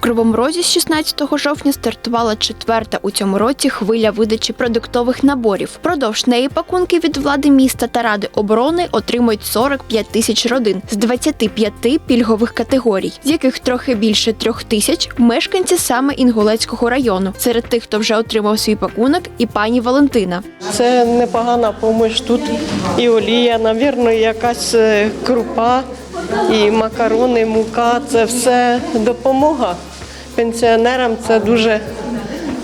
Кривому Розі з 16 жовтня стартувала четверта у цьому році хвиля видачі продуктових наборів. Продовж неї пакунки від влади міста та ради оборони отримують 45 тисяч родин з 25 пільгових категорій, з яких трохи більше трьох тисяч мешканці саме Інгулецького району. Серед тих, хто вже отримав свій пакунок, і пані Валентина. Це непогана допомога. Тут і олія, навірно, якась е, крупа, і макарони, мука. Це все допомога. Пенсіонерам це дуже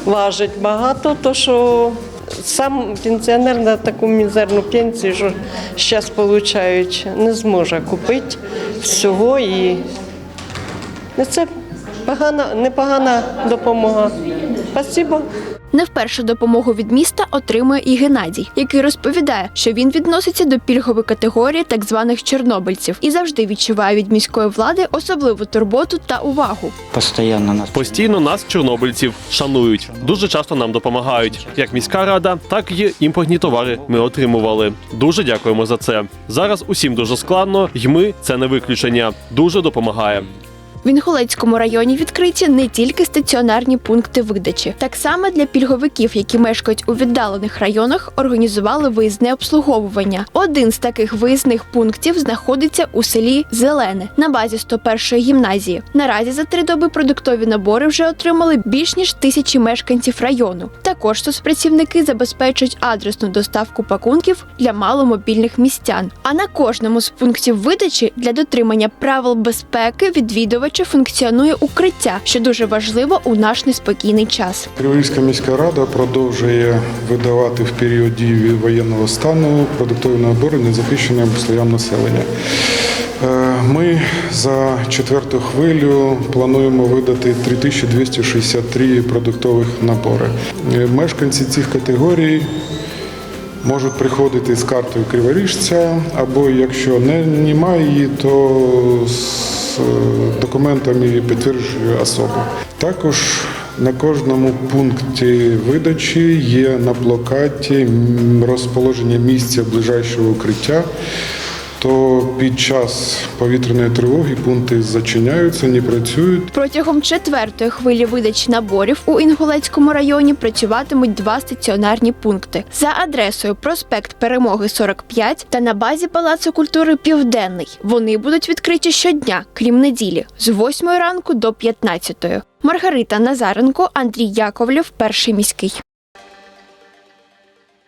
важить багато, то що сам пенсіонер на таку мізерну пенсію, що зараз отримують, не зможе купити всього. І це погана, непогана допомога. Спасибо. Не вперше допомогу від міста отримує і Геннадій, який розповідає, що він відноситься до пільгової категорії так званих чорнобильців і завжди відчуває від міської влади особливу турботу та увагу. Постоянно нас Постійно нас, чорнобильців, шанують. Дуже часто нам допомагають. Як міська рада, так і імпортні товари ми отримували. Дуже дякуємо за це. Зараз усім дуже складно, й ми це не виключення. Дуже допомагає. В Інгулецькому районі відкриті не тільки стаціонарні пункти видачі. Так само для пільговиків, які мешкають у віддалених районах, організували виїзне обслуговування. Один з таких виїзних пунктів знаходиться у селі Зелене на базі 101-ї гімназії. Наразі за три доби продуктові набори вже отримали більш ніж тисячі мешканців району. Також соцпрацівники забезпечують адресну доставку пакунків для маломобільних містян. А на кожному з пунктів видачі для дотримання правил безпеки відвідувача функціонує укриття, що дуже важливо у наш неспокійний час. Криворізька міська рада продовжує видавати в період дії воєнного стану продуктові набори незахищеним слоям населення. Е, Ми за четверту хвилю плануємо видати 3263 продуктових набори. Е, Мешканці цих категорій можуть приходити з картою криворіжця, або якщо не, немає її, то з е, документами підтверджує особу. Також на кожному пункті видачі є на плакаті розположення місця ближайшого укриття. То під час повітряної тривоги пункти зачиняються, не працюють. Протягом четвертої хвилі видачі наборів у Інгулецькому районі працюватимуть два стаціонарні пункти за адресою проспект Перемоги 45 та на базі Палацу культури Південний. Вони будуть відкриті щодня, крім неділі, з 8 ранку до 15. Маргарита Назаренко, Андрій Яковлєв, перший міський.